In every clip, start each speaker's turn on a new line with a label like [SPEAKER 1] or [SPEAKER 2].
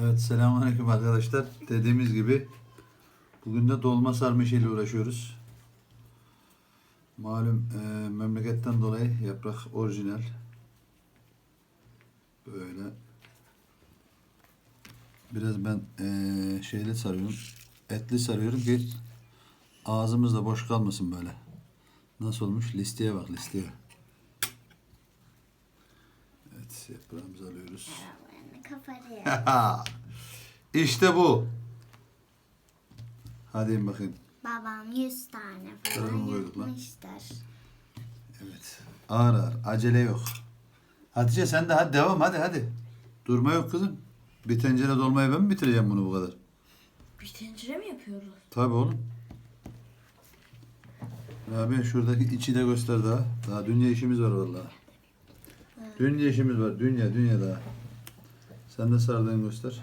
[SPEAKER 1] Evet selamünaleyküm arkadaşlar. Dediğimiz gibi bugün de dolma sarma işiyle uğraşıyoruz. Malum e, memleketten dolayı yaprak orijinal. Böyle. Biraz ben e, şeyle sarıyorum. Etli sarıyorum ki ağzımız da boş kalmasın böyle. Nasıl olmuş? Listeye bak listeye. Evet yaprağımızı alıyoruz.
[SPEAKER 2] Kaparıyor.
[SPEAKER 1] işte bu. Hadi in bakayım.
[SPEAKER 2] Babam 100 tane falan
[SPEAKER 1] Tarafını koyduk lan.
[SPEAKER 2] yapmıştır.
[SPEAKER 1] Evet. Ağır ağır. Acele yok. Hatice sen de hadi devam hadi hadi. Durma yok kızım. Bir tencere dolmayı ben mi bitireceğim bunu bu kadar?
[SPEAKER 3] Bir tencere mi yapıyoruz?
[SPEAKER 1] Tabii oğlum. Abi şuradaki içi de göster daha. Daha dünya işimiz var vallahi. Dünya işimiz var. Dünya dünya daha. Sen de sardığını göster.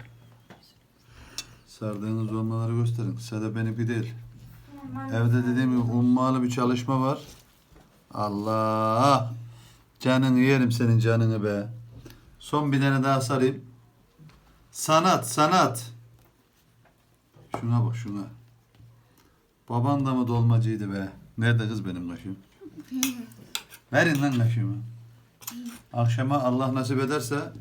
[SPEAKER 1] Sardığınız dolmaları gösterin. Sadece benimki değil. Evde dediğim gibi ummalı bir çalışma var. Allah! Canını yerim senin canını be. Son bir tane daha sarayım. Sanat, sanat. Şuna bak şuna. Baban da mı dolmacıydı be? Nerede kız benim kaşığım? Verin lan kaşığımı. Akşama Allah nasip ederse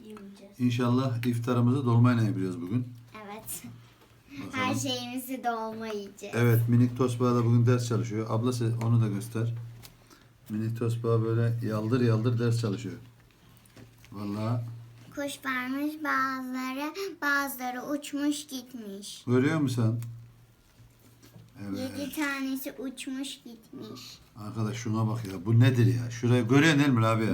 [SPEAKER 3] Yiyeceğiz.
[SPEAKER 1] inşallah iftarımızı dolmayla yapacağız bugün.
[SPEAKER 2] Evet.
[SPEAKER 1] Bakalım.
[SPEAKER 2] Her şeyimizi dolma yiyeceğiz.
[SPEAKER 1] Evet minik tosbağa da bugün ders çalışıyor. Ablası onu da göster. Minik tosbağa böyle yaldır yaldır ders çalışıyor. Vallahi
[SPEAKER 2] Kuş varmış bazıları, bazıları uçmuş gitmiş.
[SPEAKER 1] görüyor musun? Evet.
[SPEAKER 2] Yedi tanesi uçmuş gitmiş.
[SPEAKER 1] Arkadaş şuna bak ya. Bu nedir ya? Şurayı görüyor değil mi abi?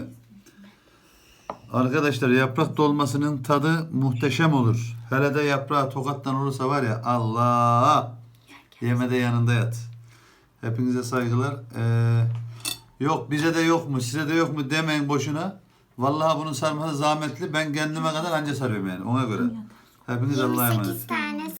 [SPEAKER 1] Arkadaşlar yaprak dolmasının tadı muhteşem olur. Hele de yaprağı tokattan olursa var ya Allah! Yemede yanında yat. Hepinize saygılar. Ee, yok bize de yok mu size de yok mu demeyin boşuna. Vallahi bunun sarması zahmetli. Ben kendime kadar anca sarıyorum yani ona göre. Hepiniz Allah'a emanet.
[SPEAKER 2] 28 tane